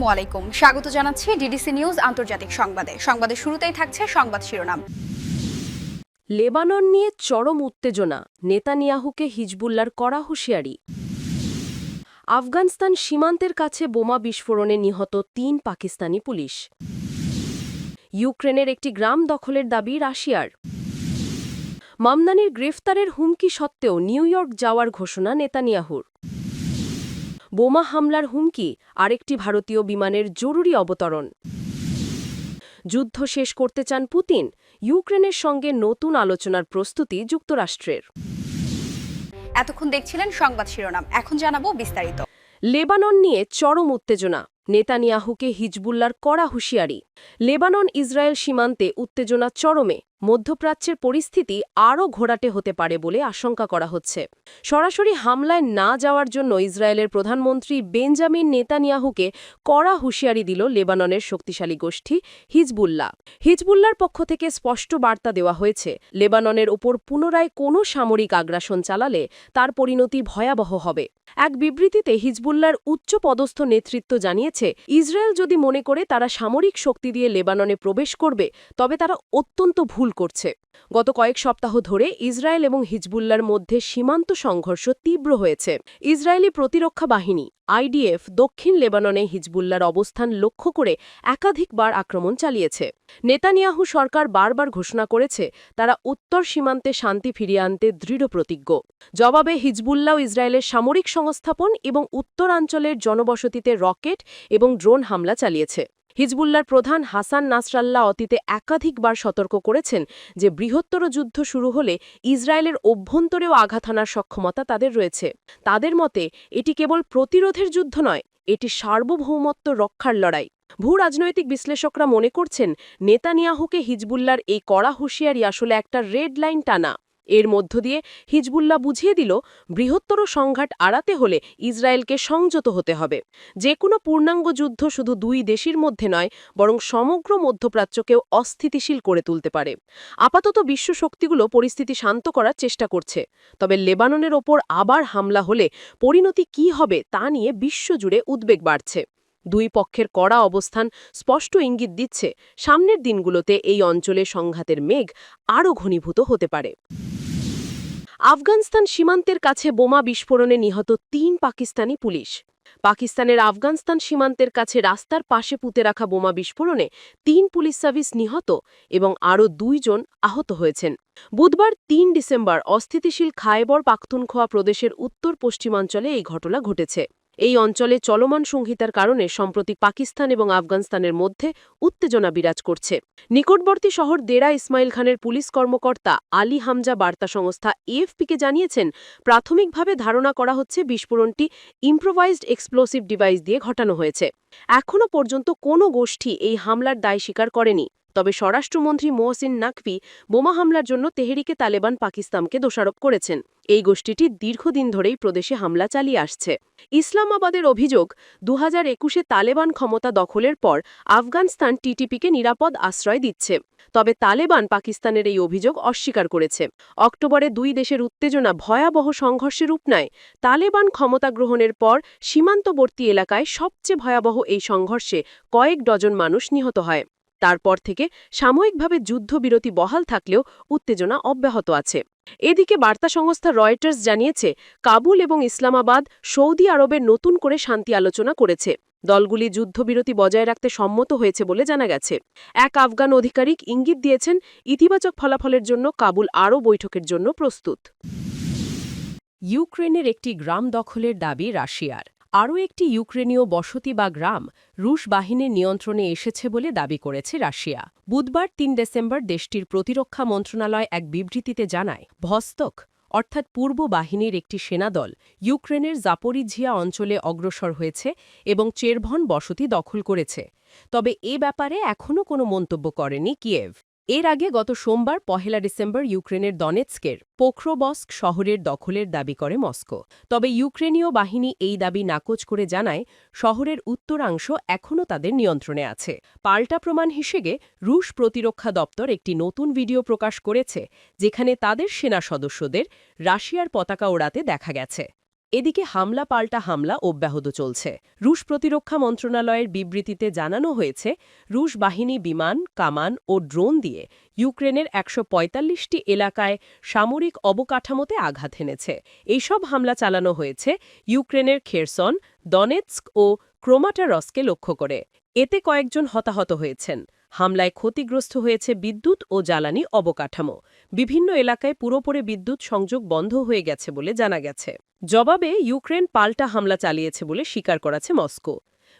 আসসালামু আলাইকুম। স্বাগত জানাচ্ছি ডিডিসি নিউজ আন্তর্জাতিক সংবাদে। সংবাদের শুরুতেই থাকছে সংবাদ শিরোনাম। লেবানন নিয়ে চরম উত্তেজনা। নেতানিয়াহুকে হিজবুল্লার কড়া হুঁশিয়ারি। আফগানিস্তান সীমান্তের কাছে বোমা বিস্ফোরণে নিহত তিন পাকিস্তানি পুলিশ। ইউক্রেনের একটি গ্রাম দখলের দাবি রাশিয়ার। মামদানির গ্রেফতারের হুমকি সত্ত্বেও নিউ ইয়র্ক যাওয়ার ঘোষণা নেতানিয়াহুর। বোমা হামলার হুমকি আরেকটি ভারতীয় বিমানের জরুরি অবতরণ। যুদ্ধ শেষ করতে চান পুতিন ইউক্রেনের সঙ্গে নতুন আলোচনার প্রস্তুতি যুক্তরাষ্ট্রের। এতক্ষণ দেখছিলেন সংবাদ শিরোনাম এখন জানাব বিস্তারিত। লেবানন নিয়ে চরম উত্তেজনা নেতানিয়াহুকে হিজবুল্লার কড়া হুঁশিয়ারি। লেবানন ইসরায়েল সীমান্তে উত্তেজনা চরমে মধ্যপ্রাচ্যের পরিস্থিতি আরও ঘোরাটে হতে পারে বলে আশঙ্কা করা হচ্ছে। সরাসরি হামলায় না যাওয়ার জন্য ইসরায়েলের প্রধানমন্ত্রী বেঞ্জামিন নেতানিয়াহুকে কড়া হুঁশিয়ারি দিল লেবাননের শক্তিশালী গোষ্ঠী হিজবুল্লাহ। হিজবুল্লার পক্ষ থেকে স্পষ্ট বার্তা দেওয়া হয়েছে, লেবাননের ওপর পুনরায় কোনো সামরিক আগ্রাসন চালালে তার পরিণতি ভয়াবহ হবে। এক বিবৃতিতে হিজবুল্লার উচ্চ পদস্থ নেতৃত্ব জানিয়েছে, ইসরায়েল যদি মনে করে তারা সামরিক শক্তি দিয়ে লেবাননে প্রবেশ করবে, তবে তারা অত্যন্ত ভুল করছে। গত কয়েক সপ্তাহ ধরে ইসরায়েল এবং হিজবুল্লার মধ্যে সীমান্ত সংঘর্ষ তীব্র হয়েছে। ইসরায়েলি প্রতিরক্ষা বাহিনী, আইডিএফ, দক্ষিণ লেবাননে হিজবুল্লার অবস্থান লক্ষ্য করে একাধিকবার আক্রমণ চালিয়েছে। নেতানিয়াহু সরকার বারবার ঘোষণা করেছে, তারা উত্তর সীমান্তে শান্তি ফিরিয়ে আনতে দৃঢ় প্রতিজ্ঞ। জবাবে হিজবুল্লাহ ইসরায়েলের সামরিক সংস্থাপন এবং উত্তরাঞ্চলের জনবসতিতে রকেট এবং ড্রোন হামলা চালিয়েছে। হিজবুল্লার প্রধান হাসান নাসরাল্লাহ অতীতে একাধিকবার সতর্ক করেছেন যে বৃহত্তর যুদ্ধ শুরু হলে ইসরায়েলের অভ্যন্তরেও আঘাত হানার সক্ষমতা তাদের রয়েছে। তাদের মতে, এটি কেবল প্রতিরোধের যুদ্ধ নয়, এটি সার্বভৌমত্ব রক্ষার লড়াই। ভূ রাজনৈতিক বিশ্লেষকরা মনে করছেন, নেতানিয়াহুকে হিজবুল্লার এই কড়া হুঁশিয়ারি আসলে একটা রেড লাইন টানা। এর মধ্য দিয়ে হিজবুল্লাহ বুঝিয়ে দিল, বৃহত্তর সংঘাট আড়াতে হলে ইসরায়েলকে সংযত হতে হবে। যে কোনো পূর্ণাঙ্গ যুদ্ধ শুধু দুই দেশের মধ্যে নয়, বরং সমগ্র মধ্যপ্রাচ্যকেও অস্থিতিশীল করে তুলতে পারে। আপাতত বিশ্ব শক্তিগুলো পরিস্থিতি শান্ত করার চেষ্টা করছে। তবে লেবাননের ওপর আবার হামলা হলে পরিণতি কি হবে তা নিয়ে বিশ্বজুড়ে উদ্বেগ বাড়ছে। দুই পক্ষের কড়া অবস্থান স্পষ্ট ইঙ্গিত দিচ্ছে, সামনের দিনগুলোতে এই অঞ্চলে সংঘাতের মেঘ আরও ঘনীভূত হতে পারে। আফগানিস্তান সীমান্তের কাছে বোমা বিস্ফোরণে নিহত তিন পাকিস্তানি পুলিশ। পাকিস্তানের আফগানিস্তান সীমান্তের কাছে রাস্তার পাশে পুঁতে রাখা বোমা বিস্ফোরণে তিন পুলিশ সার্ভিস নিহত এবং আরও দুইজন আহত হয়েছেন। বুধবার তিন ডিসেম্বর অস্থিতিশীল খায়বর পাখতুনখোয়া প্রদেশের উত্তর পশ্চিমাঞ্চলে এই ঘটনা ঘটেছে। এই অঞ্চলে চলমান সংহিতার কারণে সম্প্রতি পাকিস্তান এবং আফগানিস্তানের মধ্যে উত্তেজনা বিরাজ করছে। নিকটবর্তী শহর দেরা ইসমাইল খানের পুলিশ কর্মকর্তা আলী হামজা বার্তা সংস্থা এএফপিকে জানিয়েছেন, প্রাথমিকভাবে ধারণা করা হচ্ছে বিস্ফোরণটি ইম্প্রোভাইজড এক্সপ্লোসিভ ডিভাইস দিয়ে ঘটানো হয়েছে। এখনও পর্যন্ত কোনো গোষ্ঠী এই হামলার দায় স্বীকার করেনি। তবে স্বরাষ্ট্রমন্ত্রী মোহসিন নাকভি বোমা হামলার জন্য তেহরিকে তালেবান পাকিস্তানকে দোষারোপ করেছেন। এই গোষ্ঠীটি দীর্ঘদিন ধরেই প্রদেশে হামলা চালিয়ে আসছে। ইসলামাবাদের অভিযোগ দু হাজার একুশে তালেবান ক্ষমতা দখলের পর আফগানিস্তান টিটিপিকে নিরাপদ আশ্রয় দিচ্ছে। তবে তালেবান পাকিস্তানের এই অভিযোগ অস্বীকার করেছে। অক্টোবরে দুই দেশের উত্তেজনা ভয়াবহ সংঘর্ষে রূপ নেয়। তালেবান ক্ষমতা গ্রহণের পর সীমান্তবর্তী এলাকায় সবচেয়ে ভয়াবহ এই সংঘর্ষে কয়েক ডজন মানুষ নিহত হয়। তারপর থেকে সাময়িকভাবে যুদ্ধবিরতি বহাল থাকলেও উত্তেজনা অব্যাহত আছে। এদিকে বার্তা সংস্থা রয়টার্স জানিয়েছে, কাবুল এবং ইসলামাবাদ সৌদি আরবের নতুন করে শান্তি আলোচনা করেছে। দলগুলি যুদ্ধবিরতি বজায় রাখতে সম্মত হয়েছে বলে জানা গেছে। এক আফগান আধিকারিক ইঙ্গিত দিয়েছেন, ইতিবাচক ফলাফলের জন্য কাবুল আরও বৈঠকের জন্য প্রস্তুত। ইউক্রেনের একটি গ্রাম দখলের দাবি রাশিয়ার। আরও একটি ইউক্রেনীয় বসতি বা গ্রাম রুশ বাহিনীর নিয়ন্ত্রণে এসেছে বলে দাবি করেছে রাশিয়া। বুধবার তিন ডিসেম্বর দেশটির প্রতিরক্ষা মন্ত্রণালয় এক বিবৃতিতে জানায়, ভস্তক, অর্থাৎ পূর্ব বাহিনীর একটি সেনাদল, ইউক্রেনের জাপরিঝিয়া অঞ্চলে অগ্রসর হয়েছে এবং চেরভন বসতি দখল করেছে। তবে এ ব্যাপারে এখনও কোনো মন্তব্য করেনি কিয়েভ। এর আগে গত সোমবার, পহেলা ডিসেম্বর ইউক্রেনের দনেৎস্কের পোখরোবস্ক শহরের দখলের দাবি করে মস্কো। তবে ইউক্রেনীয় বাহিনী এই দাবি নাকচ করে জানায়, শহরের উত্তরাংশ এখনও তাদের নিয়ন্ত্রণে আছে। পাল্টা প্রমাণ হিসেবে রুশ প্রতিরক্ষা দপ্তর একটি নতুন ভিডিও প্রকাশ করেছে, যেখানে তাদের সেনা সদস্যদের রাশিয়ার পতাকা ওড়াতে দেখা গেছে। এদিকে হামলা পাল্টা হামলা অব্যাহত চলছে। রুশ প্রতিরক্ষা মন্ত্রণালয়ের বিবৃতিতে জানানো হয়েছে, রুশ বাহিনী বিমান, কামান ও ড্রোন দিয়ে ইউক্রেনের একশো এলাকায় সামরিক অবকাঠামোতে আঘাত হেনেছে। এইসব হামলা চালানো হয়েছে ইউক্রেনের খেরসন, দনেৎস্ক ও ক্রোমাটারসকে লক্ষ্য করে। এতে কয়েকজন হতাহত হয়েছেন। হামলায় ক্ষতিগ্রস্ত হয়েছে বিদ্যুৎ ও জ্বালানি অবকাঠামো। বিভিন্ন এলাকায় পুরোপুরি বিদ্যুৎ সংযোগ বন্ধ হয়ে গেছে বলে জানা গেছে। জবাবে ইউক্রেন পাল্টা হামলা চালিয়েছে বলে স্বীকার করেছে মস্কো।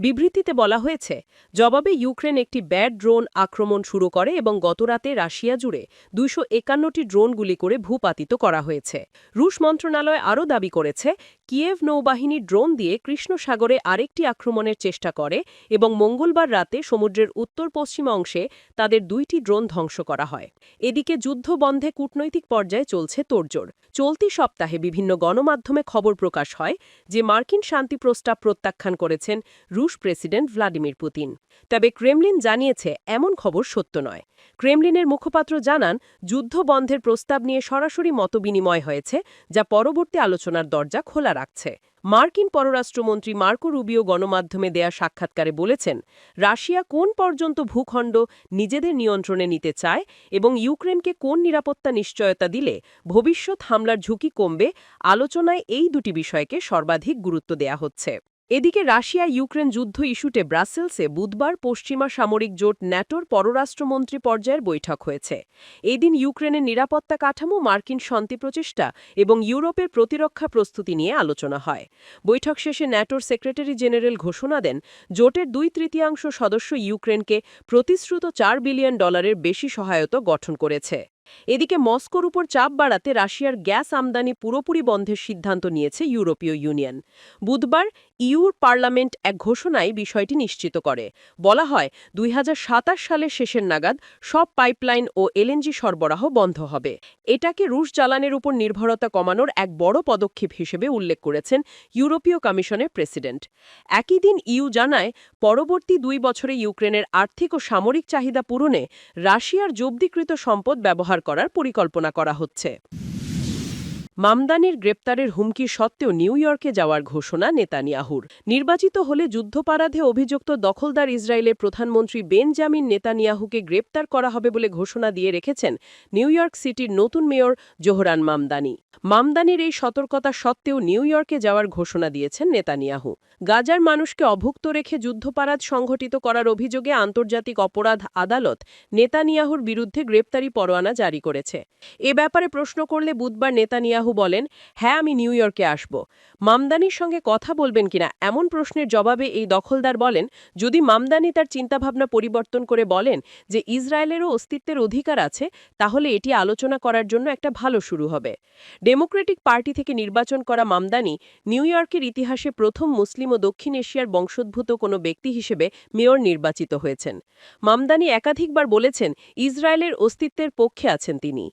বিবৃতিতে বলা হয়েছে, জবাবে ইউক্রেন একটি ব্যাড ড্রোন আক্রমণ শুরু করে এবং গতরাতে রাশিয়া জুড়ে দুইশো একান্নটি ড্রোনগুলি করে ভূপাতিত করা হয়েছে। রুশ মন্ত্রণালয় আরও দাবি করেছে কিয়েভ নৌবাহিনী ড্রোন দিয়ে কৃষ্ণ সাগরে আরেকটি আক্রমণের চেষ্টা করে এবং মঙ্গলবার রাতে সমুদ্রের উত্তর পশ্চিম অংশে তাদের দুইটি ড্রোন ধ্বংস করা হয়। এদিকে যুদ্ধ বন্ধে কূটনৈতিক পর্যায়ে চলছে তোড়জোড়। চলতি সপ্তাহে বিভিন্ন গণমাধ্যমে খবর প্রকাশ হয় যে মার্কিন শান্তি প্রস্তাব প্রত্যাখ্যান করেছেন রুশ প্রেসিডেন্ট ভ্লাদিমির পুতিন। তবে ক্রেমলিন জানিয়েছে, এমন খবর সত্য নয়। ক্রেমলিনের মুখপাত্র জানান, যুদ্ধ বন্ধের প্রস্তাব নিয়ে সরাসরি মতবিনিময় হয়েছে, যা পরবর্তী আলোচনার দরজা খোলা রাখছে। মার্কিন পররাষ্ট্রমন্ত্রী মার্কো রুবিও গণমাধ্যমে দেয়া সাক্ষাৎকারে বলেছেন, রাশিয়া কোন পর্যন্ত ভূখণ্ড নিজেদের নিয়ন্ত্রণে নিতে চায় এবং ইউক্রেনকে কোন নিরাপত্তা নিশ্চয়তা দিলে ভবিষ্যৎ হামলার ঝুঁকি কমবে, আলোচনায় এই দুটি বিষয়কে সর্বাধিক গুরুত্ব দেয়া হচ্ছে। এদিকে রাশিয়া ইউক্রেন যুদ্ধ ইস্যুতে ব্রাসেলসে বুধবার পশ্চিমা সামরিক জোট ন্যাটোর পররাষ্ট্রমন্ত্রী পর্যায়ের বৈঠক হয়েছে। এদিন ইউক্রেনের নিরাপত্তা কাঠামো, মার্কিন শান্তি প্রচেষ্টা এবং ইউরোপের প্রতিরক্ষা প্রস্তুতি নিয়ে আলোচনা হয়। বৈঠক শেষে ন্যাটোর সেক্রেটারি জেনারেল ঘোষণা দেন, জোটের দুই তৃতীয়াংশ সদস্য ইউক্রেনকে প্রতিশ্রুত চার বিলিয়ন ডলারের বেশি সহায়তা গঠন করেছে। এদিকে মস্কোর উপর চাপ বাড়াতে রাশিয়ার গ্যাস আমদানি পুরোপুরি বন্ধের সিদ্ধান্ত নিয়েছে ইউরোপীয় ইউনিয়ন। বুধবার ইউর পার্লামেন্ট এক ঘোষণায় বিষয়টি নিশ্চিত করে। বলা হয়, দুই হাজার সাতাশ সালের শেষের নাগাদ সব পাইপলাইন ও এলএনজি সরবরাহ বন্ধ হবে। এটাকে রুশ জ্বালানের উপর নির্ভরতা কমানোর এক বড় পদক্ষেপ হিসেবে উল্লেখ করেছেন ইউরোপীয় কমিশনের প্রেসিডেন্ট। একই দিন ইউ জানায়, পরবর্তী দুই বছরে ইউক্রেনের আর্থিক ও সামরিক চাহিদা পূরণে রাশিয়ার জব্দিকৃত সম্পদ ব্যবহার করার পরিকল্পনা করা হচ্ছে। মামদানির গ্রেপ্তারের হুমকি সত্ত্বেও নিউ ইয়র্কে যাওয়ার ঘোষণা নেতানিয়াহুর। নির্বাচিত হলে যুদ্ধপারাধে অভিযুক্ত দখলদার ইসরায়েলের প্রধানমন্ত্রী বেনজামিন নেতানিয়াহুকে গ্রেপ্তার করা হবে বলে ঘোষণা দিয়ে রেখেছেন নিউ ইয়র্ক সিটির নতুন মেয়র জোহরান মামদানি। মামদানির এই সতর্কতা সত্ত্বেও নিউ ইয়র্কে যাওয়ার ঘোষণা দিয়েছেন নেতানিয়াহু। গাজার মানুষকে অভুক্ত রেখে যুদ্ধপারাধ সংঘটিত করার অভিযোগে আন্তর্জাতিক অপরাধ আদালত নেতানিয়াহুর বিরুদ্ধে গ্রেপ্তারি পরোয়ানা জারি করেছে। এ ব্যাপারে প্রশ্ন করলে বুধবার নেতানিয়াহু বলেন হ্যাঁ আমি নিউ ইয়র্কে আসব। মামদানির সঙ্গে কথা বলবেন কিনা এমন প্রশ্নের জবাবে এই দখলদার বলেন, যদি মামদানি তার চিন্তাভাবনা পরিবর্তন করে বলেন যে ইসরায়েলেরও অস্তিত্বের অধিকার আছে, তাহলে এটি আলোচনা করার জন্য একটা ভালো শুরু হবে। ডেমোক্রেটিক পার্টি থেকে নির্বাচন করা মামদানি, নিউ ইয়র্কের ইতিহাসে প্রথম মুসলিম ও দক্ষিণ এশিয়ার বংশোদ্ভূত কোনো ব্যক্তি হিসেবে মেয়র নির্বাচিত হয়েছেন। মামদানি একাধিকবার বলেছেন, ইসরায়েলের অস্তিত্বের পক্ষে আছেন তিনি।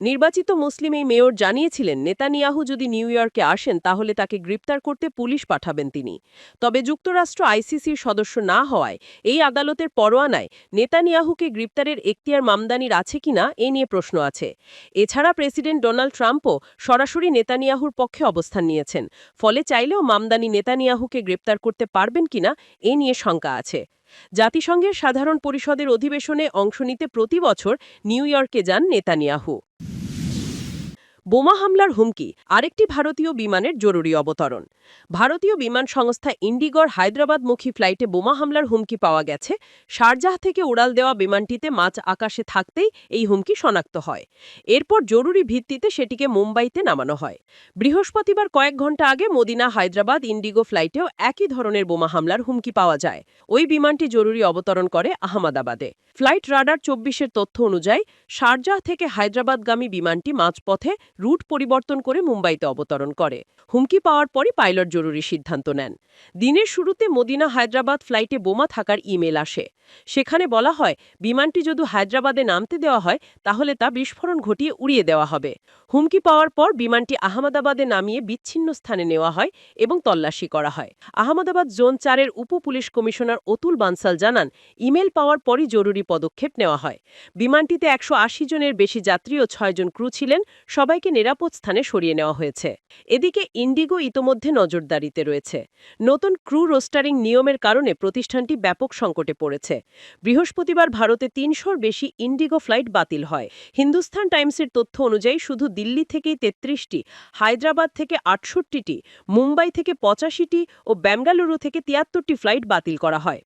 নির্বাচিত মুসলিম এই মেয়র জানিয়েছিলেন, নেতানিয়াহু যদি নিউ ইয়র্কে আসেন, তাহলে তাকে গ্রেপ্তার করতে পুলিশ পাঠাবেন তিনি। তবে যুক্তরাষ্ট্র আইসিসির সদস্য না হওয়ায়, এই আদালতের পরোয়ানায় নেতানিয়াহুকে গ্রেপ্তারের এখতিয়ার মামদানির আছে কিনা, এ নিয়ে প্রশ্ন আছে। এছাড়া প্রেসিডেন্ট ডোনাল্ড ট্রাম্পও সরাসরি নেতানিয়াহুর পক্ষে অবস্থান নিয়েছেন। ফলে চাইলেও মামদানি নেতানিয়াহুকে গ্রেপ্তার করতে পারবেন কিনা, এ নিয়ে শঙ্কা আছে। জাতিসংঘের সাধারণ পরিষদের অধিবেশনে অংশ নিতে প্রতি বছর নিউ ইয়র্কে যান নেতানিয়াহু। বোমা হামলার হুমকি আরেকটি ভারতীয় বিমানের জরুরি অবতরণ। ভারতীয় বিমান সংস্থা ইন্ডিগর হায়দ্রাবাদমুখী ফ্লাইটে বোমা হামলার হুমকি পাওয়া গেছে। শারজাহ থেকে উড়াল দেওয়া বিমানটিতে মাছ আকাশে থাকতেই এই হুমকি শনাক্ত হয়। এরপর জরুরি ভিত্তিতে সেটিকে মুম্বাইতে নামানো হয়। বৃহস্পতিবার কয়েক ঘণ্টা আগে মদিনা, হায়দ্রাবাদ ইন্ডিগো ফ্লাইটেও একই ধরনের বোমা হামলার হুমকি পাওয়া যায়। ওই বিমানটি জরুরি অবতরণ করে আহমেদাবাদে। ফ্লাইট রাডার চব্বিশের তথ্য অনুযায়ী, শারজাহ থেকে হায়দ্রাবাদগামী বিমানটি মাঝপথে রুট পরিবর্তন করে মুম্বাইতে অবতরণ করে। হুমকি পাওয়ার পরই পাইলট জরুরি সিদ্ধান্ত নেন। দিনের শুরুতে মদিনা হায়দ্রাবাদ ফ্লাইটে বোমা থাকার ইমেল আসে। সেখানে বলা হয়, বিমানটি যদি হায়দ্রাবাদে নামতে দেওয়া হয়, তাহলে তা বিস্ফোরণ ঘটিয়ে উড়িয়ে দেওয়া হবে। হুমকি পাওয়ার পর বিমানটি আহমেদাবাদে নামিয়ে বিচ্ছিন্ন স্থানে নেওয়া হয় এবং তল্লাশি করা হয়। আহমেদাবাদ জোন চারের উপ পুলিশ কমিশনার অতুল বানসাল জানান, ইমেল পাওয়ার পরই জরুরি পদক্ষেপ নেওয়া হয়। বিমানটিতে একশো আশি জনের বেশি যাত্রী ও ছয়জন ক্রু ছিলেন। সবাইকে থেকে নিরাপদ স্থানে সরিয়ে নেওয়া হয়েছে। এদিকে ইন্ডিগো ইতোমধ্যে নজরদারিতে রয়েছে। নতুন ক্রু রোস্টারিং নিয়মের কারণে প্রতিষ্ঠানটি ব্যাপক সংকটে পড়েছে। বৃহস্পতিবার ভারতে তিনশোর বেশি ইন্ডিগো ফ্লাইট বাতিল হয়। হিন্দুস্তান টাইমসের তথ্য অনুযায়ী শুধু দিল্লি থেকেই তেত্রিশটি, হায়দ্রাবাদ থেকে আটষট্টিটি, মুম্বাই থেকে পঁচাশিটি ও বেঙ্গালুরু থেকে তিয়াত্তরটি ফ্লাইট বাতিল করা হয়।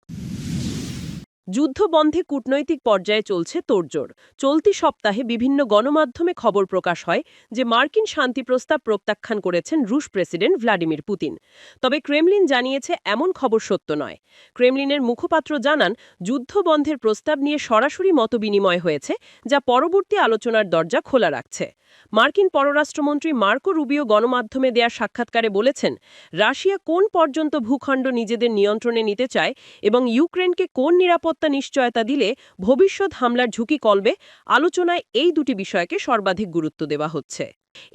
যুদ্ধ বন্ধে কূটনৈতিক পর্যায়ে চলছে তোড়জোড়। চলতি সপ্তাহে বিভিন্ন গণমাধ্যমে খবর প্রকাশ হয় যে মার্কিন শান্তি প্রস্তাব প্রত্যাখ্যান করেছেন রুশ প্রেসিডেন্ট ভ্লাডিমির পুতিন। তবে ক্রেমলিন জানিয়েছে, এমন খবর সত্য নয়। ক্রেমলিনের মুখপাত্র জানান যুদ্ধ বন্ধের প্রস্তাব নিয়ে সরাসরি মতবিনিময় হয়েছে, যা পরবর্তী আলোচনার দরজা খোলা রাখছে। মার্কিন পররাষ্ট্রমন্ত্রী মার্কো রুবিও গণমাধ্যমে দেয়া সাক্ষাৎকারে বলেছেন, রাশিয়া কোন পর্যন্ত ভূখণ্ড নিজেদের নিয়ন্ত্রণে নিতে চায় এবং ইউক্রেনকে কোন নিরাপত্তা নিশ্চয়তা দিলে ভবিষ্যৎ হামলার ঝুঁকি কলবে আলোচনায় এই দুটি বিষয়কে সর্বাধিক গুরুত্ব দেওয়া হচ্ছে।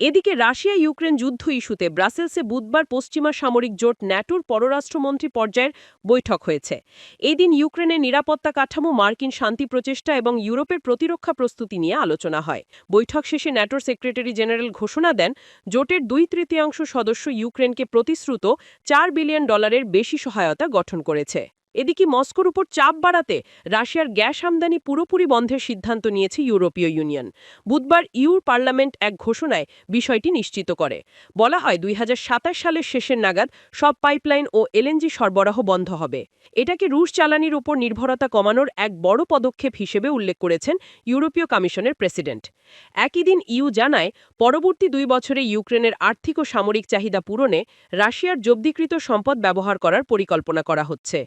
এদিকে রাশিয়া ইউক্রেন যুদ্ধ ইস্যুতে ব্রাসেলসে বুধবার পশ্চিমা সামরিক জোট ন্যাটোর পররাষ্ট্রমন্ত্রী পর্যায়ের বৈঠক হয়েছে। এই দিন ইউক্রেনের নিরাপত্তা কাঠামো, মার্কিন শান্তি প্রচেষ্টা এবং ইউরোপের প্রতিরক্ষা প্রস্তুতি নিয়ে আলোচনা হয়। বৈঠক শেষে ন্যাটোর সেক্রেটারি জেনারেল ঘোষণা দেন, জোটের দুই তৃতীয়াংশ সদস্য ইউক্রেনকে প্রতিশ্রুত চার বিলিয়ন ডলারের বেশি সহায়তা গঠন করেছে। এদিকে মস্কোর উপর চাপ বাড়াতে রাশিয়ার গ্যাস আমদানি পুরোপুরি বন্ধের সিদ্ধান্ত নিয়েছে ইউরোপীয় ইউনিয়ন। বুধবার ইউর পার্লামেন্ট এক ঘোষণায় বিষয়টি নিশ্চিত করে। বলা হয়, দুই হাজার সাতাশ সালের শেষের নাগাদ সব পাইপলাইন ও এলএনজি সরবরাহ বন্ধ হবে। এটাকে রুশ জ্বালানির উপর নির্ভরতা কমানোর এক বড় পদক্ষেপ হিসেবে উল্লেখ করেছেন ইউরোপীয় কমিশনের প্রেসিডেন্ট। একই দিন ইউ জানায়, পরবর্তী দুই বছরে ইউক্রেনের আর্থিক ও সামরিক চাহিদা পূরণে রাশিয়ার জব্দিকৃত সম্পদ ব্যবহার করার পরিকল্পনা করা হচ্ছে।